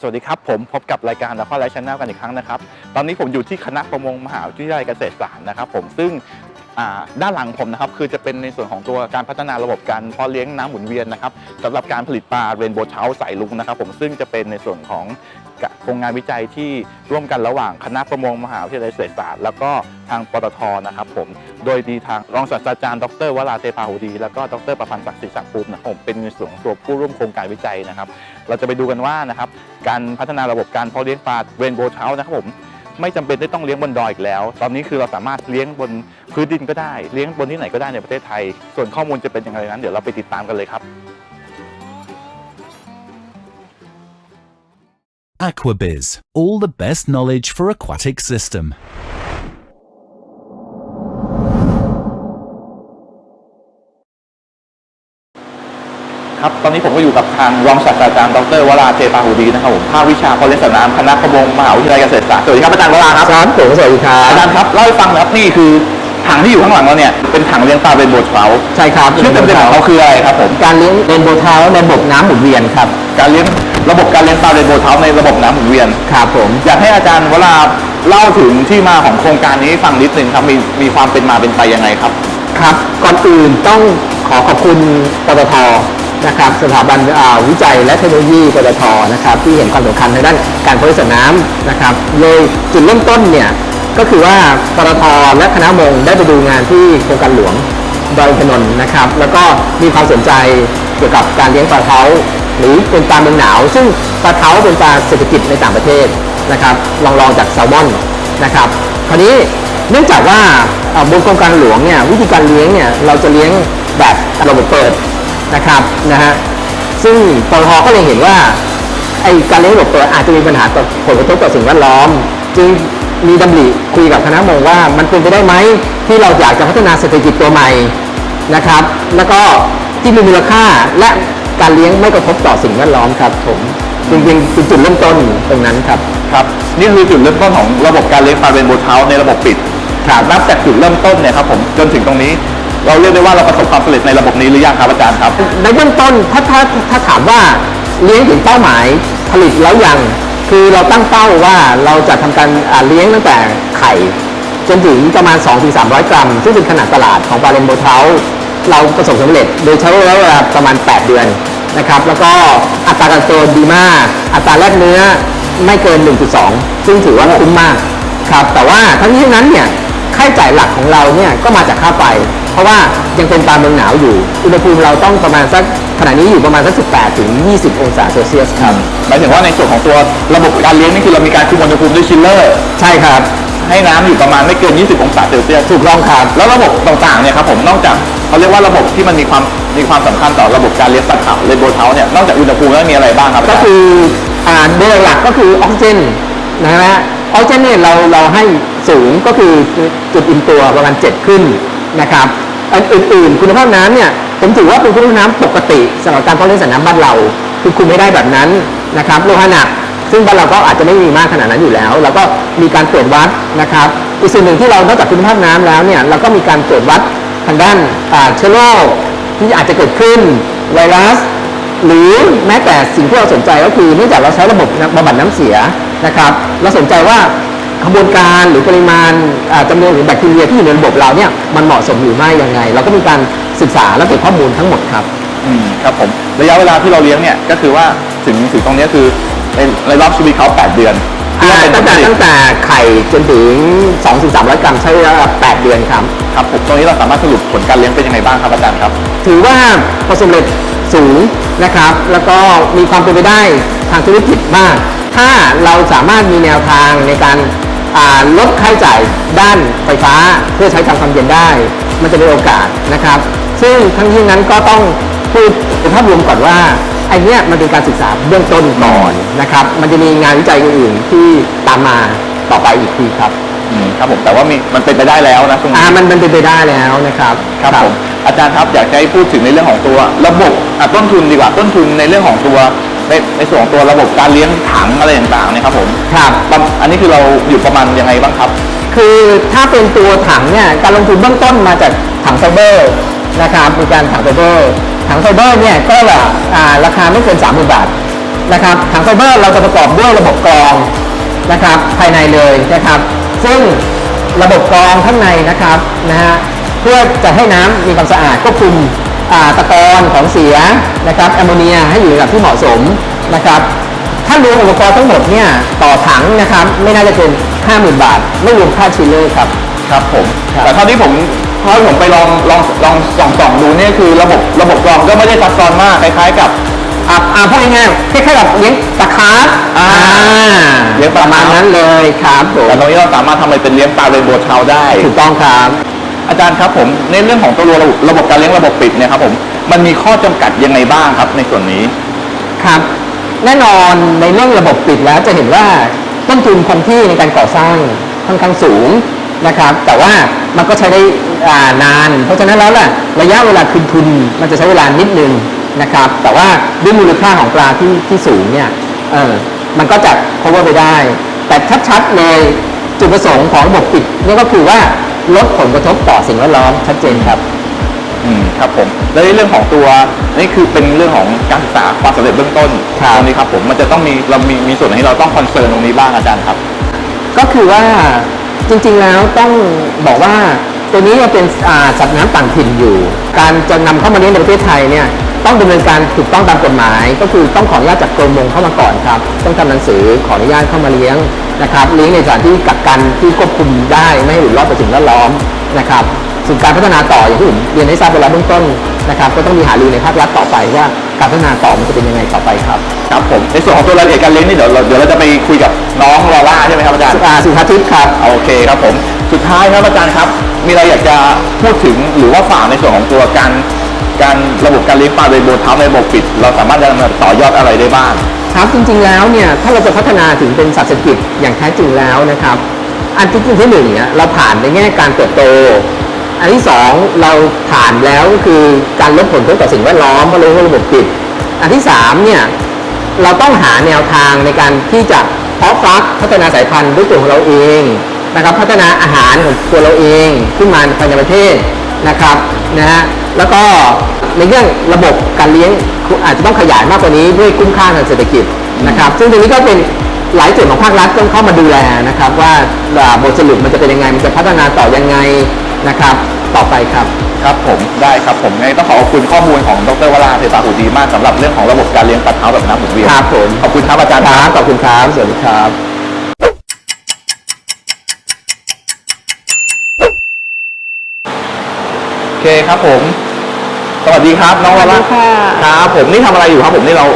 สวัสดีครับ ผมพบกับรายการละครไลฟ์ชแนลกันอีกครั้งนะครับ ตอนนี้ผมอยู่ที่คณะประมงมหาวิทยาลัยเกษตรศาสตร์นะครับผมซึ่ง ด้านหลังผมนะครับคือจะเป็นในส่วนของตัวการพัฒนาระบบการเพาะเลี้ยงน้ำหมุนเวียนนะครับสำหรับการผลิตปลาเรนโบว์เช้าสายลุงนะครับผมซึ่งจะเป็นในส่วนของโครงงานวิจัยที่ร่วมกันระหว่างคณะประมงมหาวิทยาลัยเกษตรศาสตร์แล้วก็ทางปตทนะครับผมโดยมีทางรองศาสตราจารย์ดรวราเทพาหูดี แล้วก็ดรประพันธ์ศักดิ์ศรีสังภูมินะครับผมเป็นในส่วนของตัวผู้ร่วมโครงการวิจัยนะครับ เราจะไปดูกันว่านะครับการพัฒนาระบบการเพาะเลี้ยงปลาเรนโบว์เช้านะครับผม ไม่จำเป็นได้ต้องเลี้ยงบนดอยอีกแล้ว ตอนนี้คือเราสามารถเลี้ยงบนพื้นดินก็ได้ เลี้ยงบนที่ไหนก็ได้ในประเทศไทย ส่วนข้อมูลจะเป็นยังไงนั้น เดี๋ยวเราไปติดตามกันเลยครับ Aquabiz, all the best knowledge for aquatic system. ครับ ตอนนี้ผมก็อยู่กับทางรองศาสตราจารย์ดรวราเทพาหูดีนะครับผม ภาควิชาเพาะเลี้ยงสัตว์น้ำคณะประมงมหาวิทยาลัยเกษตรศาสตร์ สวัสดีครับอาจารย์วราครับครับผมสวัสดีครับ อาจารย์ครับเล่าให้ฟังหนะครับนี่คือถังที่อยู่ข้างหลังเราเนี่ยเป็นถังเลี้ยงปลาเรนโบว์เชาใช่ครับชื่อเต็มๆของเขาคืออะไรครับผม การเลี้ยงเรนโบว์เท้าในระบบน้ำหมุนเวียนครับ การเลี้ยงระบบการเลี้ยงปลาเรนโบว์เชาในระบบน้ำหมุนเวียน ครับผม อยากให้อาจารย์เวลาเล่าถึงที่มาของโครงการนี้ให้ฟังนิดนึงครับ มีมีความเป็นมาเป็นไปยังไงครับ ครับ ก่อนอื่นต้องขอขอบคุณปตท นะครับสถาบันวิจัยและเทคโนโลยีปตทนะครับที่เห็นความสำคัญในด้านการบริหารน้ำนะครับเลยจุดเริ่มต้นเนี่ยก็คือว่าปตทและคณะมงได้ไปดูงานที่โครงการหลวงดอยอินนนท์นะครับแล้วก็มีความสนใจเกี่ยวกับการเลี้ยงปลาเท้าหรือเป็นปลาเมืองหนาว ซึ่งปลาเท้าเป็นปลาเศรษฐกิจในต่างประเทศนะครับลองลองจากแซลมอนนะครับคราวนี้เนื่องจากว่าบนโครงการหลวงเนี่ยวิธีการเลี้ยงเนี่ยเราจะเลี้ยงแบบระบบเปิด นะครับนะฮะซึ่งปตทก็เลยเห็นว่าไอการเลี้ยงระบบเปิดอาจจะมีปัญหาต่อผลกระทบต่อสิ่งแวดล้อม จึงมีดำริคุยกับคณะมงว่ามันเป็นไปได้ไหมที่เราอยากจะพัฒนาเศรษฐกิจตัวใหม่นะครับ แล้วก็ที่มีมูลค่าและการเลี้ยงไม่กระทบต่อสิ่งแวดล้อมครับผมจริงๆเป็นจุดเริ่มต้นตรงนั้นครับครับนี่คือจุดเริ่มต้นของระบบการเลี้ยงปลาเรนโบว์เชาในระบบปิดครับนับจากจุดเริ่มต้นเนี่ยครับผมจนถึงตรงนี้ เราเรียกได้ว่าเราประสบความสำเร็จในระบบนี้หรือยังครับอาจารย์ครับ ในเบื้องต้นถ้าถ้าถ้าถามว่าเลี้ยงถึงเป้าหมายผลิตแล้วยังคือเราตั้งเป้าว่าเราจะทำการอ่าเลี้ยงตั้งแต่ไข่ จนถึงประมาณ 2-300 กรัม ซึ่งเป็นขนาดตลาดของปลาเรนโบเทาเราประสบสำเร็จโดยใช้ระยะเวลาประมาณ 8 เดือนนะครับ แล้วก็อัตราการโตดีมาก อัตราแลกเนื้อไม่เกิน 1.2 ซึ่งถือว่าคุ้มมากครับแต่ว่าทั้งนี้ทั้งนั้นเนี่ยค่าใช้จ่ายหลักของเราเนี่ยก็มาจากค่าไฟ เพราะว่ายังเป็นปลาเมืองหนาวอยู่ อุณหภูมิเราต้องประมาณสักขณะนี้อยู่ประมาณสัก 18 ถึง 20 องศาเซลเซียสครับ หมายถึงว่าในส่วนของตัวระบบการเลี้ยงนี่คือเรามีการคุมอุณหภูมิด้วยชิลเลอร์ ใช่ครับ ให้น้ำอยู่ประมาณไม่เกิน 20 องศาเซลเซียส ถูกต้องครับ แล้วระบบต่างๆเนี่ยครับผมนอกจากเขาเรียกว่าระบบที่มันมีความมีความสำคัญต่อระบบการเลี้ยงสัตว์ขาวเรนโบว์เชาเนี่ยนอกจากอุณหภูมิแล้วมีอะไรบ้างครับาก็จารย์คืออ่าโดยหลักก็คือออกซิเจนนะฮะออกซิเจนเนี่ยเราเราให้สูงก็คือจุดอิ่มตัวประมาณ 7 ขึ้นนะครับ อื่นๆ คุณภาพน้ำเนี่ยผมถือว่าเป็นคุณภาพน้ำปกติสำหรับการเพาะเลี้ยงสัตว์น้ำบ้านเรา คือคุมไม่ได้แบบนั้นนะครับโลหะหนักซึ่งบ้านเราก็อาจจะไม่มีมากขนาดนั้นอยู่แล้วแล้วก็มีการตรวจวัดนะครับอีกส่วนหนึ่งที่เรานอกจากคุณภาพน้ำแล้วเนี่ยเราก็มีการตรวจวัดทางด้านเชื้อโรคที่อาจจะเกิดขึ้นไวรัส หรือแม้แต่สิ่งที่เราสนใจก็คือเนื่องจากเราใช้ระบบบำบัดน้ำเสียนะครับ เราสนใจว่า ขบวนการหรือปริมาณอ่าจำนวนหรือแบคทีเรียที่อยู่ในระบบเราเนี่ยมันเหมาะสมหรือไม่ยังไง เราก็มีการศึกษาและเก็บข้อมูลทั้งหมดครับอืมครับผมระยะเวลาที่เราเลี้ยงเนี่ยก็คือว่าถึงถึงตรงเนี้ยคือในในรอบชีวิตเขา 8 เดือนอ่าเพื่อเป็นตั้งแต่ผลผลิตตั้งแต่ไข่จนถึง2-300กรัมใช้เวลา8เดือนครับครับผมตรงนี้เราสามารถสรุปผลการเลี้ยงเป็นยังไงบ้างครับอาจารย์ครับ ถือว่าประสบความสำเร็จสูงนะครับ แล้วก็มีความเป็นไปได้ทางธุรกิจมาก ถ้าเราสามารถมีแนวทางในการอ่าลดค่าใช้จ่ายด้านไฟฟ้าเพื่อใช้ทำความเย็นได้ มันจะเป็นโอกาสนะครับ ซึ่งทั้งนี้นั้นก็ต้องพูดในภาพรวมก่อนว่าไอ้เนี้ยมันเป็นการศึกษาเบื้องต้นก่อนนะครับ มันจะมีงานวิจัยอื่นๆที่ตามมาต่อไปอีกทีครับอืมครับผมแต่ว่ามีมันเป็นไปได้แล้วนะตรงอ่านี้มันมันเป็นไปได้แล้วนะครับครับผมอาจารย์ครับอยากจะให้พูดถึงในเรื่องของตัวระบบอะต้นทุนดีกว่าต้นทุนในเรื่องของตัว ในในส่วนของตัวระบบการเลี้ยงถังอะไรต่างๆเนี่ยครับผมครับ ประอันนี้คือเราอยู่ประมาณยังไงบ้างครับ คือถ้าเป็นตัวถังเนี่ยการลงทุนเบื้องต้นมาจากถังไฟเบอร์นะครับมีการถังไฟเบอร์ถังไฟเบอร์เนี่ยก็แบบอ่าราคาไม่เกิน30,000บาทนะครับถังไฟเบอร์เราจะประกอบด้วยระบบกรองนะครับภายในเลยนะครับ ซึ่งระบบกรองข้างในนะครับนะฮะเพื่อจะให้น้ำมีความสะอาดควบคุมอ่า ตะกอนของเสียนะครับแอมโมเนียให้อยู่ในระดับที่เหมาะสมนะครับถ้ารวมอุปกรณ์ทั้งหมดเนี่ยต่อถังนะครับไม่น่าจะเกิน50,000 บาท ไม่รวมค่าชิลเลอร์ครับ ครับผม ครับ แต่เท่าที่ผมเท่าที่ผมไปลองลองลองส่องส่องดูเนี่ยคือระบบระบบกรองก็ไม่ได้ซับซ้อนมากคล้ายๆกับ อะอ่าพูดง่ายๆคล้ายๆกับเลี้ยงปลาคาร์ฟอ่า เลี้ยงปปลาระมาณคาร์ฟนั้นเลยครับผมแต่ตรงนี้เราสามารถทำไปเป็นเลี้ยงปลาเรนโบว์เทาได้ ถูกต้องครับ อาจารย์ครับผมในเรื่องของตัวระบบระบบการเลี้ยงระบบปิดเนี่ยครับผมมันมีข้อจำกัดยังไงบ้างครับในส่วนนี้ครับ แน่นอนในเรื่องระบบปิดแล้วจะเห็นว่าต้นทุนคงที่ในการก่อสร้างค่อนข้างสูงนะครับ แต่ว่ามันก็ใช้ได้านาน เพราะฉะนั้นแล้วล่ะระยะเวลาคืนทุนมันจะใช้เวลานิดนึงนะครับ แต่ว่าด้วยมูลค่าของปลาที่ที่สูงเนี่ยเออมันก็จะ cover ไปได้ แต่ชัดๆเลยจุดประสงค์ของระบบปิดนี่ก็คือว่า ลดผลกระทบต่อสิ่งแวดล้อมชัดเจนครับ อืมครับผมแล้วในเรื่องของตัวนี่คือเป็นเรื่องของการศึกษาความสำเร็จเบื้องต้นครับ ตรงนี้ครับผมมันจะต้องมีเรามีมีส่วนไหนที่เราต้องคอนเซิร์นตรงนี้บ้างอาจารย์ครับ ก็คือว่าจริงๆแล้วต้องบอกว่าตัวนี้ยังเป็นอ่าสัตว์น้ำต่างถิ่นอยู่ การจะนำเข้ามาเลี้ยงในประเทศไทยเนี่ยต้องดำเนินการถูกต้องตามกฎหมาย ก็คือต้องขออนุญาตจากกรมมงเข้ามาก่อนครับ ต้องทำหนังสือขออนุญาตเข้ามาเลี้ยง นะครับเลี้ยงในสถานที่กักกันที่ควบคุมได้ไม่ให้หลุดรอดต่อสิ่งแวดล้อมนะครับส่วนการพัฒนาต่ออย่างที่ผมเรียนให้ทราบไปแล้วเบื้องต้นนะครับก็ต้องมีหารือในภาครัฐต่อไปว่าการพัฒนาต่อมันจะเป็นยังไงต่อไปครับครับผมในส่วนของตัวรายละเอียดการเลี้ยงนี่เดี๋ยวเราเดี๋ยวเราจะไปคุยกับน้องลอล่าใช่ไหมครับอาจารย์อ่าสุภาทิพย์ครับโอเคครับผมสุดท้ายครับอาจารย์ครับ มีอะไรอยากจะพูดถึงหรือว่าฝากในส่วนของตัวการ การระบบการเลี้ยงปลาโดยโบนเท้าในระบบปิด เราสามารถจะนำต่อยอดอะไรได้บ้าง ครับจริงๆแล้วเนี่ยถ้าเราจะพัฒนาถึงเป็นสัตว์เศรษฐกิจอย่างแท้จริงแล้วนะครับ อันที่จริงที่หนึ่งเนี่ยเราผ่านในแง่การเติบโต อันที่สองเราผ่านแล้วก็คือการลดผลกระทบต่อสิ่งแวดล้อมเพราะเราเรียกว่าระบบปิด อันที่สามเนี่ยเราต้องหาแนวทางในการที่จะเพาะฟักพัฒนาสายพันธุ์ด้วยตัวของเราเองนะครับพัฒนาอาหารของตัวเราเองขึ้นมาภายในประเทศ นะครับนะฮะแล้วก็ในเรื่องระบบการเลี้ยงอาจจะต้องขยายมากกว่านี้ด้วยคุ้มค่าทางเศรษฐกิจนะครับ ซึ่งตรงนี้ก็เป็นหลายส่วนของภาครัฐต้องเข้ามาดูแลนะครับ ว่าอ่าบทสรุปมันจะเป็นยังไง มันจะพัฒนาต่อยังไงนะครับ ต่อไปครับครับผมได้ครับผมงั้นต้องขอขอบคุณข้อมูลของดรวราเทตาหูดีมากสำหรับเรื่องของระบบการเลี้ยงปลาเท้าแบบน้ำหมุนเวียนครับผมขอบคุณครับอาจารย์คครัรับบขอบคุณครับสวัสดีครับ โอ เคครับผม สวัสดีครับน้องวราสวัสดีค่ะ ครับผมนี่ทำอะไรอยู่ครับผมนี่เรา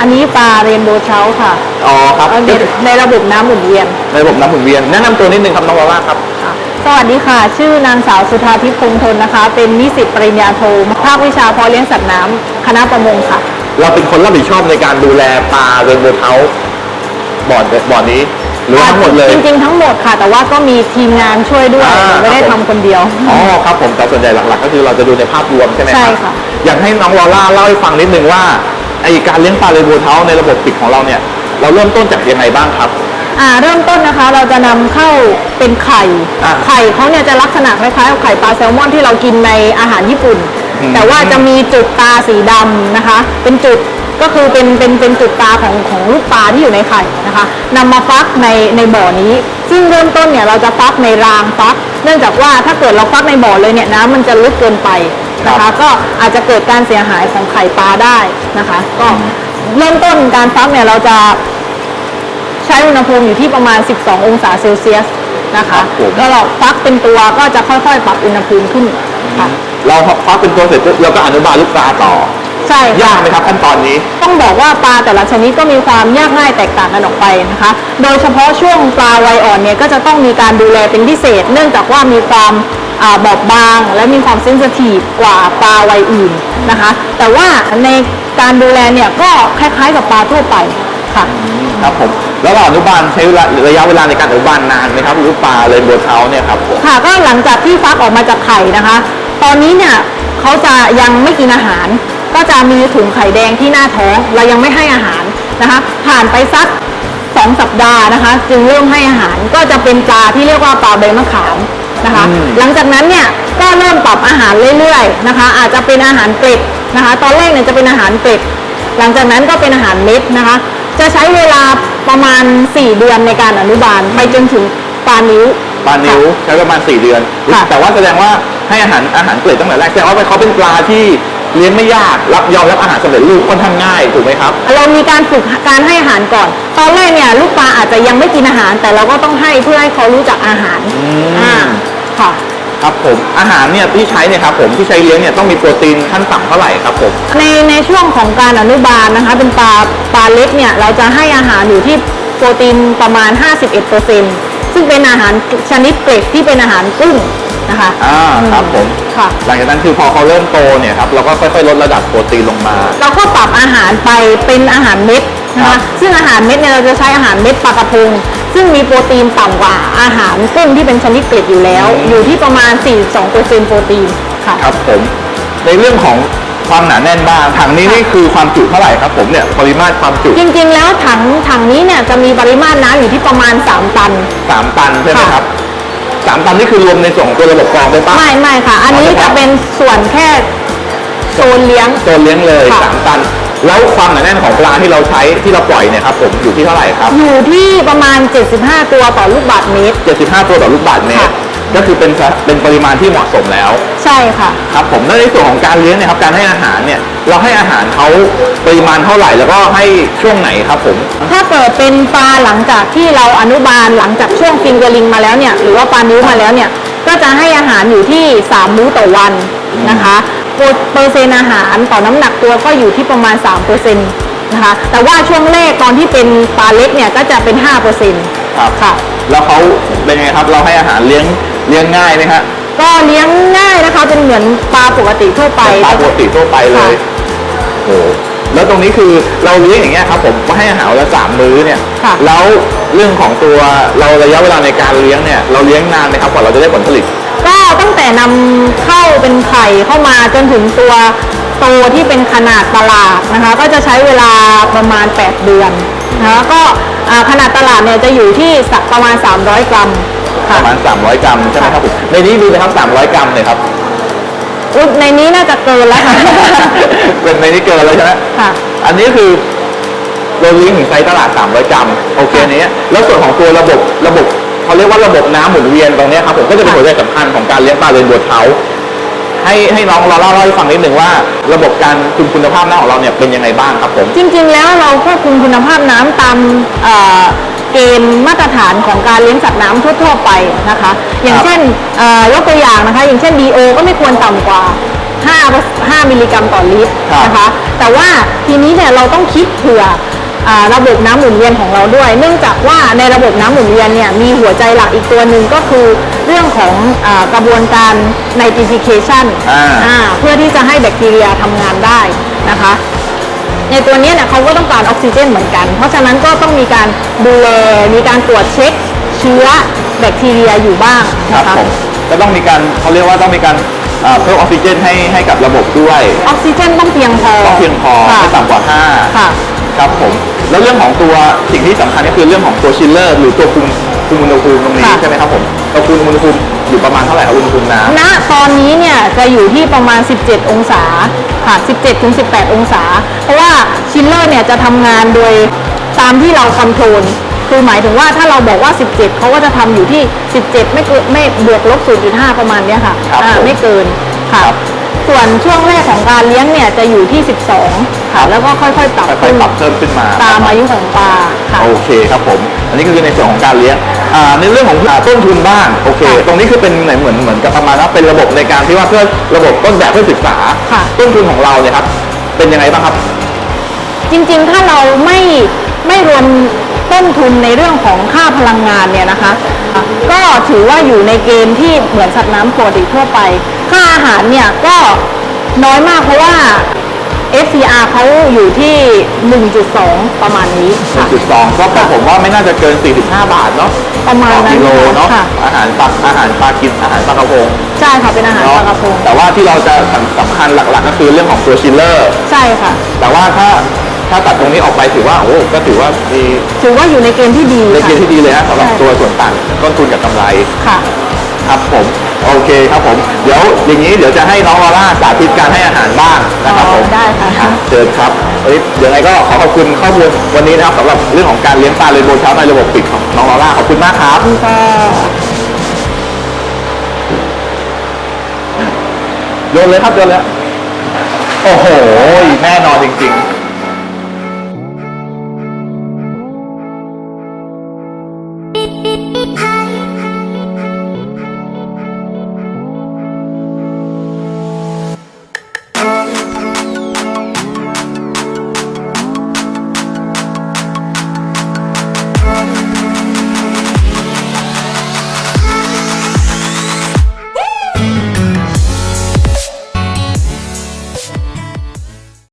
อันนี้ปลาเรนโบว์เชาค่ะอ๋อครับในในระบบน้ำหมุนเวียนในระบบน้ำหมุนเวียน แนะนำตัวนิดนึงครับน้องวราครับสวัสดีค่ะ ชื่อนางสาวสุธาทิพย์คงทนนะคะ เป็นนิสิตปริญญาโท ภาควิชาเพาะเลี้ยงสัตว์น้ำคณะประมงค่ะ เราเป็นคนรับผิดชอบในการดูแลปลาเรนโบว์เท้าบ่อนบ่อนนี้ หรือว่าทั้งหมดเลย จริงๆทั้งหมดค่ะ แต่ว่าก็มีทีมงานช่วยด้วย อ่าไม่ได้ครับผมทำคนเดียว อ๋อครับผมแต่ส่วนใหญ่หลักๆ ก็คือเราจะดูในภาพรวมใช่ไหมครับใช่ค่ะ อยากให้น้องลอล่าเล่าให้ฟังนิดนึงว่าไอการเลี้ยงปลาเรนโบว์เท้าในระบบปิดของเราเนี่ย เราเริ่มต้นจากยังไงบ้างครับ อ่าเริ่มต้นนะคะเราจะนำเข้าเป็นไข่ อ่าไข่เขาเนี่ยจะลักษณะคล้ายๆกับไข่ปลาแซลมอนที่เรากินในอาหารญี่ปุ่น อืมแต่ว่าจะมีจุดตาสีดำนะคะ เป็นจุด ก็คือเป็นเป็นเป็นจุดตาของของลูกปลาที่อยู่ในไข่นะคะนำมาฟักในในบ่อนี้ ซึ่งเริ่มต้นเนี่ยเราจะฟักในรางฟัก เนื่องจากว่าถ้าเกิดเราฟักในบ่อเลยเนี่ยน้ำมันจะลึกเกินไปนะครัคะ บ ก็อาจจะเกิดการเสียหายของไข่ปลาได้นะคะ ก็เริ่มต้นการฟักเนี่ยเราจะใช้อุณหภูมิอยู่ที่ประมาณ 12 องศาเซลเซียสนะครัคะบผม แล้วเราฟักเป็นตัวก็จะค่อยๆ ปรับอุณหภูมิขึ้นค่ะ เราฟักเป็นตัวเสร็จปุ๊บเราก็อนุบาลลูกปลาต่อ ใช่ค่ะ ยากไหมครับขั้นตอนนี้ ต้องบอกว่าปลาแต่ละชนิดก็มีความยากง่ายแตกต่างกันออกไปนะคะ โดยเฉพาะช่วงปลาวัยอ่อนเนี่ยก็จะต้องมีการดูแลเป็นพิเศษ เนื่องจากว่ามีความอ่าบอบบาง และมีความเซนซิทีฟกว่าปลาวัยอื่นนะคะ แต่ว่าในการดูแลเนี่ยก็คล้ายๆกับปลาทั่วไปค่ะ ครับผม แล้วเราอนุบาลใช้เวลาระยะเวลาในการอนุบาลนานไหมครับหรือปลาเรนโบว์เท้าเนี่ยครับผมค่ะก็หลังจากที่ฟักออกมาจากไข่นะคะ ตอนนี้เนี่ยเขาจะยังไม่กินอาหาร ก็จะมีถุงไข่แดงที่หน้าท้อง เรายังไม่ให้อาหารนะคะ ผ่านไปสักสองสัปดาห์นะคะ จึงเริ่มให้อาหารก็จะเป็นปลาที่เรียกว่าปลาใบมะขามนะคะอืมหลังจากนั้นเนี่ยก็เริ่มปรับอาหารเรื่อยๆนะคะ อาจจะเป็นอาหารเกล็ดนะคะ ตอนแรกเนี่ยจะเป็นอาหารเกล็ดหลังจากนั้นก็เป็นอาหารเม็ดนะคะ จะใช้เวลาประมาณ 4 เดือนในการอนุบาลไปจนถึงปลานิ้วปลานิ้วค่ะใช้ประมาณ 4 เดือนค่ะแต่ว่าแสดงว่าให้อาหารอาหารเกรดตั้งแต่แรกแสดงว่าเขาเป็นปลาที่ เลี้ยงไม่ยากรับยอมรับอาหารสำเร็จรูปค่อนข้างง่ายถูกไหมครับ เรามีการฝึกการให้อาหารก่อน ตอนแรกเนี่ยลูกปลาอาจจะยังไม่กินอาหาร แต่เราก็ต้องให้เพื่อให้เขารู้จักอาหารม อ่าค่ะ ครับผมอาหารเนี่ยที่ใช้เนี่ยครับผมที่ใช้เลี้ยงเนี่ยต้องมีโปรตีนขั้นต่ำเท่าไหร่ครับผม ในในช่วงของการอนุบาลนะคะ เป็นปลาปลาเล็กเนี่ยเราจะให้อาหารอยู่ที่โปรตีนประมาณ 51%ซึ่งเป็นอาหารชนิดเกรดที่เป็นอาหารกุ้งนะคะอ่าครับผม ค่ะ หลังจากนั้นคือพอเขาเริ่มโตเนี่ยครับเราก็ค่อยๆลดระดับโปรตีนลงมา เราก็ปรับอาหารไปเป็นอาหารเม็ดนะครัคะบ ซึ่งอาหารเม็ดเนี่ยเราจะใช้อาหารเม็ดปลากระพง ซึ่งมีโปรตีนต่ำกว่าอาหารกุ้งที่เป็นชนิดเกล็ดอยู่แล้ว อยู่ที่ประมาณ 42%โปรตีนค่ะ ครับผมในเรื่องของความหนาแน่นบ้างถังนี้นี่คือความจุเท่าไหร่ครับผมเนี่ยปริมาตรความจุ จริงๆ แล้วถังถังนี้เนี่ยจะมีปริมาตรน้ำอยู่ที่ประมาณ 3 ตัน 3 ตันใช่ไหมค่ะครับ สามตันนี่คือรวมในส่วนของตัวระบบกรองด้วยปะ ไม่ไม่ค่ะ อันนี้อ๋อเฉพาะจะเป็นส่วนแค่โซนเลี้ยง ตัวเลี้ยงเลยค่ะ สามตัน แล้วความหนาแน่นของปลาที่เราใช้ที่เราปล่อยเนี่ยครับผมอยู่ที่เท่าไหร่ครับ อยู่ที่ประมาณ 75 ตัวต่อลูกบาศก์เมตร 75 ตัวต่อลูกบาศก์เมตร ค่ะ ก็คือเป็นเป็นปริมาณที่เหมาะสมแล้ว ใช่ค่ะ ครับผมแล้วในส่วนของการเลี้ยงเนี่ยครับการให้อาหารเนี่ยเราให้อาหารเขาปริมาณเท่าไหร่แล้วก็ให้ช่วงไหนครับผม ถ้าเกิดเป็นปลาหลังจากที่เราอนุบาลหลังจากช่วงฟิงเกอร์ลิงมาแล้วเนี่ยหรือว่าปลานิ้วมาแล้วเนี่ยก็จะให้อาหารอยู่ที่ 3 มื้อต่อวันนะคะโปรเปอร์เซ็นต์อาหารต่อน้ำหนักตัวก็อยู่ที่ประมาณ3%นะคะแต่ว่าช่วงแรกตอนที่เป็นปลาเล็กเนี่ยก็จะเป็น5%ครับค่ะแล้วเขาเป็นไงครับเราให้อาหารเลี้ยง เลี้ยงง่ายไหมฮะก็เลี้ยงง่ายนะคะ เป็นเหมือนปลาปกติทั่วไปเป็นปลาปกติทั่วไปเลยค่ะโอ้โหแล้วตรงนี้คือเราเลี้ยงอย่างเงี้ยครับผมให้อาหารวันละสามมื้อเนี่ยค่ะแล้วเรื่องของตัวเราระยะเวลาในการเลี้ยงเนี่ยเราเลี้ยงนานไหมครับกว่าเราจะได้ผลผลิต ก็ตั้งแต่นำเข้าเป็นไข่เข้ามาจนถึงตัวโตที่เป็นขนาดตลาดนะคะ ก็จะใช้เวลาประมาณ 8 เดือนนะคะก็อ่าขนาดตลาดเนี่ยจะอยู่ที่สักประมาณ 300 กรัม ปค่ะระมาณ 300 กรัมใช่ไหมครับผมในนี้ดูนะครับ300 กรัมเลยครับอุ๊ยในนี้น่าจะเกินแล้วค่ะ เป็นในนี้เกินแล้วใช่ไหมค่ะ อันนี้คือเราเลี้ยงถึงไซส์ตลาด 300 กรัมโอเคอันนี้แล้วส่วนของตัวระบบระบบเขาเรียกว่าระบบน้ำหมุนเวียนตรงเนี้ยครับผมก็จะเป็นหัวใจสำคัญของการเลี้ยงปลาเรนโบว์เทาให้ให้น้องเราเล่าให้ฟังนิดหนึ่งว่า ระบบการคุมคุณภาพน้ำของเราเนี่ยเป็นยังไงบ้างครับผม จริงๆ แล้วเราควบคุมคุณภาพน้ำตามเอ่อ เกณฑ์มาตรฐานของการเลี้ยงสัตว์น้ำทั่วๆไปนะคะ อย่างครับเช่นเอ่อยกตัวอย่างนะคะ อย่างเช่น DO ก็ไม่ควรต่ำกว่า 5 5 มิลลิกรัมต่อลิตรนะคะ แต่ว่าทีนี้เนี่ยเราต้องคิดเผื่ออ่าระบบน้ำหมุนเวียนของเราด้วย เนื่องจากว่าในระบบน้ำหมุนเวียนเนี่ยมีหัวใจหลักอีกตัวหนึ่งก็คือเรื่องของอากระบวนการ nitrification อ่า อ่าเพื่อที่จะให้แบคทีเรียทำงานได้นะคะ ในตัวเนี้ยเนี่ยเขาก็ต้องการออกซิเจนเหมือนกัน เพราะฉะนั้นก็ต้องมีการดูแลมีการตรวจเช็คเชื้อแบคทีเรียอยู่บ้างครับนะคะผมก็ต้องมีการเขาเรียกว่าต้องมีการอ่าเพิ่มออกซิเจนให้ให้กับระบบด้วย ออกซิเจนต้องเพียงพอต้องเพียงพอค่ะ ไม่ต่ำกว่า5ค่ะครับผม แล้วเรื่องของตัวสิ่งที่สำคัญก็คือเรื่องของตัวชิลเลอร์ หรือตัวคุมคุมอุณหภูมิตรงนี้ค่ะ ใช่ไหมครับผมเราคุมอุณหภูมิ อยู่ประมาณเท่าไหร่ครับอุณหภูมิน้ำณตอนนี้เนี่ยจะอยู่ที่ประมาณ 17 องศาค่ะ 17ถึง18 องศา เพราะว่าชิลเลอร์เนี่ยจะทำงานโดยตามที่เราคอนโทรล คือหมายถึงว่าถ้าเราบอกว่า 17 เขาก็จะทำอยู่ที่ 17 ไม่เกินไม่บวกลบ 0.5 ประมาณเนี้ยค่ะครับอ่าผมไม่เกิน ค่ะครับ ส่วนช่วงแรกของการเลี้ยงเนี่ยจะอยู่ที่ 12 ค่ะ แล้วก็ค่อยๆปรับค่อยๆปรับเพิ่มขึ้นมาตามอายุของปลาค่ะ โอเคครับผม อันนี้ก็คือในส่วนของการเลี้ยงอ่าในเรื่องของอ่าต้นทุนบ้างโอเคค่ะตรงนี้คือเป็นเหมือนเหมือนเหมือนกับประมาณว่าเป็นระบบในการที่ว่าเพื่อระบบต้นแบบเพื่อศึกษา ค่ะ ต้นทุนของเราเนี่ยครับเป็นยังไงบ้างครับ จริงๆ ถ้าเราไม่ไม่รวมต้นทุนในเรื่องของค่าพลังงานเนี่ยนะคะ ก็ถือว่าอยู่ในเกณฑ์ที่เหมือนสัตว์น้ำปกติทั่วไป ค่าอาหารเนี่ยก็น้อยมากเพราะว่า FCR เขาอยู่ที่ 1.2 ประมาณนี้ค่ะ 1.2 ก็ผมว่าไม่น่าจะเกิน 45 บาทเนาะประมาณต่อนั้นกิโลเนาะค่ะ อาหารปลาอาหารปลากินอาหารปลากระพงใช่ค่ะ เป็นอาหารปเนาะลากระพงแต่ว่าที่เราจะสำสำคัญหลักๆ ก็คือเรื่องของตัวชิลเลอร์ ใช่ค่ะ แต่ว่าถ้าถ้าตัดตรงนี้ออกไปถือว่าโอ้ก็ถือว่ามีถือว่าอยู่ในเกณฑ์ที่ดีในเกณฑ์ค่ะที่ดีเลยนะสำหรับใช่ตัวส่วนต่างต้นทุนกับกำไรค่ะ ครับผม โอเคครับผม เดี๋ยวอย่างนี้เดี๋ยวจะให้น้องลอร่าสาธิตการให้อาหารบ้างนะครับผมอ๋อได้ค่ะ อ่เชิญครับเอ้ยเดี๋ยวไงก็ขอขอบคุณข้อมูลวันนี้นะครับสำหรับเรื่องของการเลี้ยงปลาเรนโบว์เช้าในระบบปิดของน้องลอร่าขอบคุณมากครับก็โยนเลยครับโยนเลยโอ้โห แน่นอนจริงๆ